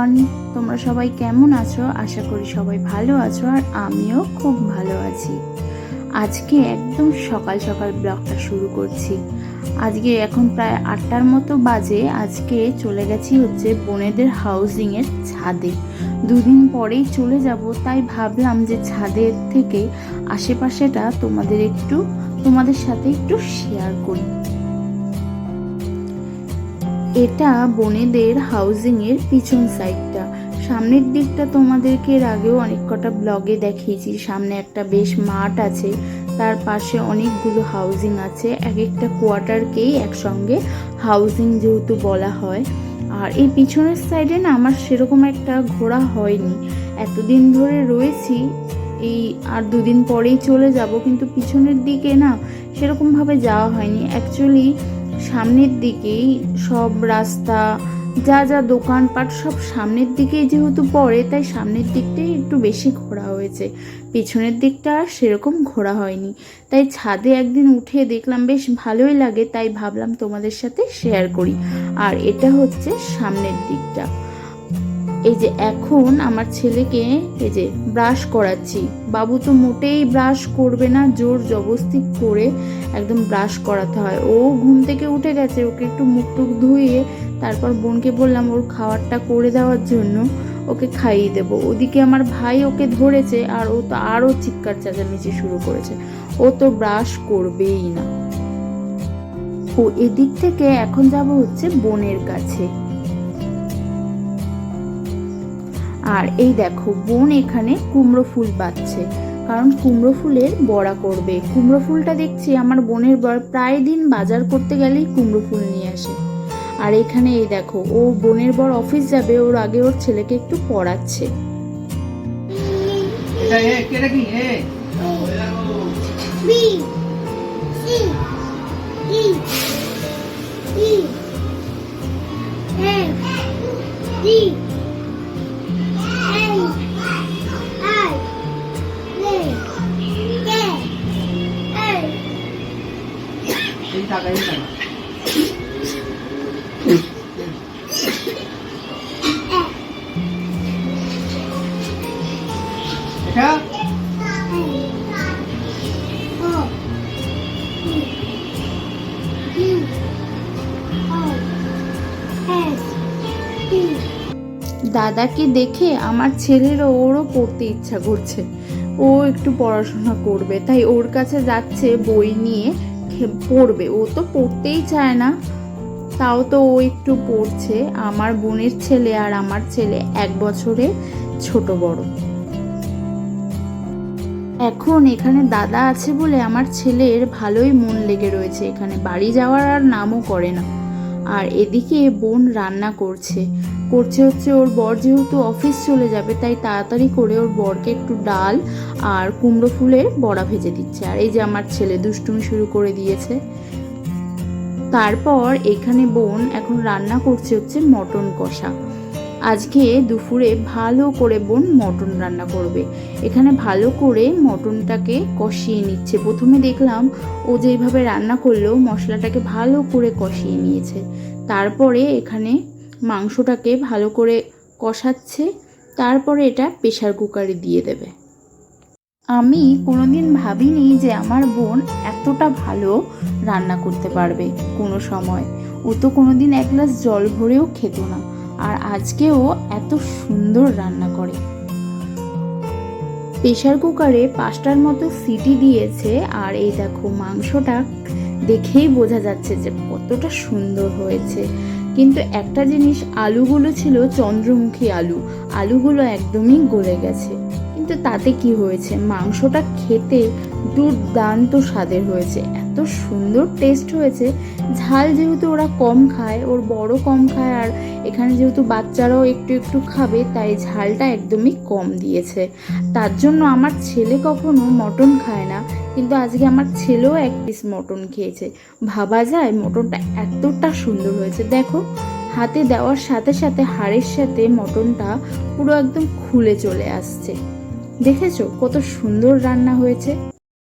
Everyone তোমরা সবাই কেমন আছো? আশা করি সবাই ভালো আছো আর আমিও খুব ভালো আছি। আজকে একদম সকাল সকাল ব্লগটা শুরু করছি। আজকে এখন প্রায় আটটার মতো বাজে। আজকে চলে গেছি হচ্ছে বোনেদের হাউজিংয়ের ছাদে। দুদিন পরেই চলে যাব, তাই ভাবলাম যে ছাদের থেকে আশেপাশেটা তোমাদের একটু, তোমাদের সাথে একটু শেয়ার করি। এটা বনেদের হাউজিং এর পিছন সাইডটা। সামনের দিকটা তোমাদেরকে এর আগেও অনেক কটা ব্লগে দেখিয়েছি। সামনে একটা বেশ মাঠ আছে, তার পাশে অনেকগুলো হাউজিং আছে। এক একটা কোয়ার্টারকেই একসঙ্গে হাউজিং যেহেতু বলা হয়। আর এই পিছনের সাইডে না আমার সেরকম একটা ঘোরা হয়নি। এতদিন ধরে রয়েছি, এই আর দুদিন পরেই চলে যাব, কিন্তু পিছনের দিকে না সেরকমভাবে যাওয়া হয়নি। অ্যাকচুয়ালি সামনের দিকেই সব রাস্তা, যা যা দোকানপাট সব সামনের দিকেই যেহেতু পড়ে, তাই সামনের দিকটাই একটু বেশি ঘোরা হয়েছে। পিছনের দিকটা আর সেরকম ঘোরা হয়নি। তাই ছাদে একদিন উঠে দেখলাম বেশ ভালোই লাগে, তাই ভাবলাম তোমাদের সাথে শেয়ার করি। আর এটা হচ্ছে সামনের দিকটা। এই যে এখন আমার ছেলেকে এই যে ব্রাশ করাচ্ছি। বাবু তো মোটেই ব্রাশ করবে না, জোর জবস্তি করে একদম ব্রাশ করাতে হয়। ও ঘুম থেকে উঠে গেছে, ওকে একটু মুখ টুক ধুয়ে তারপর বোনকে বললাম ওর খাবারটা করে দেওয়ার জন্য ওকে খাইয়ে দেবো। ওদিকে আমার ভাই ওকে ধরেছে আর ও তো আরও চিৎকার চেঁচামেচি শুরু করেছে। ও তো ব্রাশ করবেই না। ও এদিক থেকে এখন যাব হচ্ছে বোনের কাছে। আর এই দেখো বোন এখানে কুমড়ো ফুল বাচ্ছে কারণ কুমড়ো ফুলের বড়া করবে। কুমড়ো ফুলটা দেখছি আমার বোনের বর প্রায় দিন বাজার করতে গেলেই কুমড়ো ফুল নিয়ে আসে। আর এখানে এই দেখো ও বোনের বর অফিস যাবে ওর আগে ওর ছেলেকে একটু পড়াচ্ছে। E E দাদাকে দেখে আমার ছেলেরও ওরও পড়তে ইচ্ছা করছে। ও একটু পড়াশোনা করবে, তাই ওর কাছে যাচ্ছে বই নিয়ে। পড়বে। ও তো পড়তেই চায় না। তাও তো ও একটু পড়ছে। আমার বোনের ছেলে আর আমার ছেলে এক বছরে ছোট বড়। এখন এখানে দাদা আছে বলে আমার ছেলের ভালোই মন লেগে রয়েছে। এখানে বাড়ি যাওয়ার আর নামও করে না। আর এদিকে বোন রান্না করছে। করছে হচ্ছে ওর বর যেহেতু অফিস চলে যাবে, তাই তাড়াতাড়ি করে ওর বরকে একটু ডাল আর কুমড়ো ফুলের বড়া ভেজে দিচ্ছে। আর এই যে আমার ছেলে দুষ্টুমি শুরু করে দিয়েছে। তারপর এখানে বোন এখন রান্না করছে হচ্ছে মটন কষা। আজকে দুপুরে ভালো করে বোন মটন রান্না করবে। এখানে ভালো করে মটনটাকে কষিয়ে নিচ্ছে। প্রথমে দেখলাম ও যেইভাবে রান্না করল, মশলাটাকে ভালো করে কষিয়ে নিয়েছে। তারপরে এখানে মাংসটাকে ভালো করে কষাচ্ছে। তারপরে এটা প্রেশার কুকারে দিয়ে দেবে। আমি কোনোদিন ভাবিনি যে আমার বোন এতটা ভালো রান্না করতে পারবে কোনো সময়। ও তো কোনোদিন এক গ্লাস জল ভরেও খেত না। আর আজকেও এত সুন্দর রান্না করে। প্রেশার কুকারে পাঁচটার মতো সিটি দিয়েছে আর এই দেখো মাংসটা দেখেই বোঝা যাচ্ছে যে কতটা সুন্দর হয়েছে। কিন্তু একটা জিনিস, আলুগুলো ছিল চন্দ্রমুখী আলু। আলুগুলো একদমই গলে গেছে। কিন্তু তাতে কি হয়েছে? মাংসটা খেতে দুর্দান্ত স্বাদের হয়েছে। এত সুন্দর টেস্ট হয়েছে। ঝাল যেহেতু ওরা কম খায়, ওর বড় কম খায়, আর এখানে যেহেতু বাচ্চারাও একটু একটু খাবে, তাই ঝালটা একদমই কম দিয়েছে। তার জন্য আমার ছেলে কখনো মটন খায় না, কিন্তু আজকে আমার ছেলেও এক পিস মটন খেয়েছে। ভাবা যায় মটনটা এতটা সুন্দর হয়েছে। দেখো, হাতে দেওয়ার সাথে সাথে হাড়ের সাথে মটনটা পুরো একদম খুলে চলে আসছে। দেখেছ কত সুন্দর রান্না হয়েছে?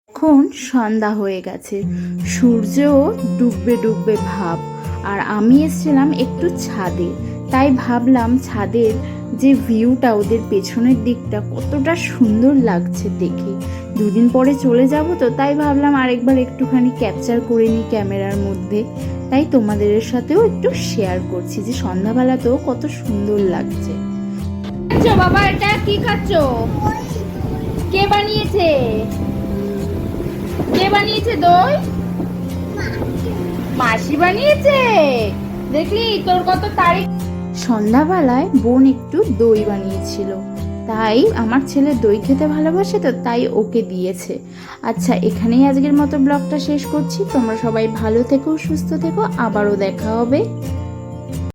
এখন সন্ধ্যা হয়ে গেছে। সূর্যও ডুববে ডুববে ভাব। আর আমি এসেছিলাম একটু ছাদে। তাই ভাবলাম ছাদের যে ভিউটা ওদের পেছনের দিকটা কতটা সুন্দর লাগছে দেখে। দুদিন পরে চলে যাব তো, তাই ভাবলাম আরেকবার একটুখানি ক্যাপচার করে নিই ক্যামেরার মধ্যে। তাই তোমাদের সাথেও একটু শেয়ার করছি যে সন্ধ্যাবেলাতেও কত সুন্দর লাগছে। বাবা, এটা কি খাচ্ছো? কে বানিয়েছে? কে বানিয়েছে দই? মাসি বানিয়েছে। দেখলি, তোর কত তারিখ? সন্ধ্যাবেলায় বোন একটু দই বানিয়েছিল। তাই আমার ছেলে দই খেতে ভালোবাসে তো, তাই ওকে দিয়েছে। আচ্ছা এখানেই আজকের মতো ব্লগটা শেষ করছি। তোমরা সবাই ভালো থেকো, সুস্থ থেকো, আবারও দেখা হবে।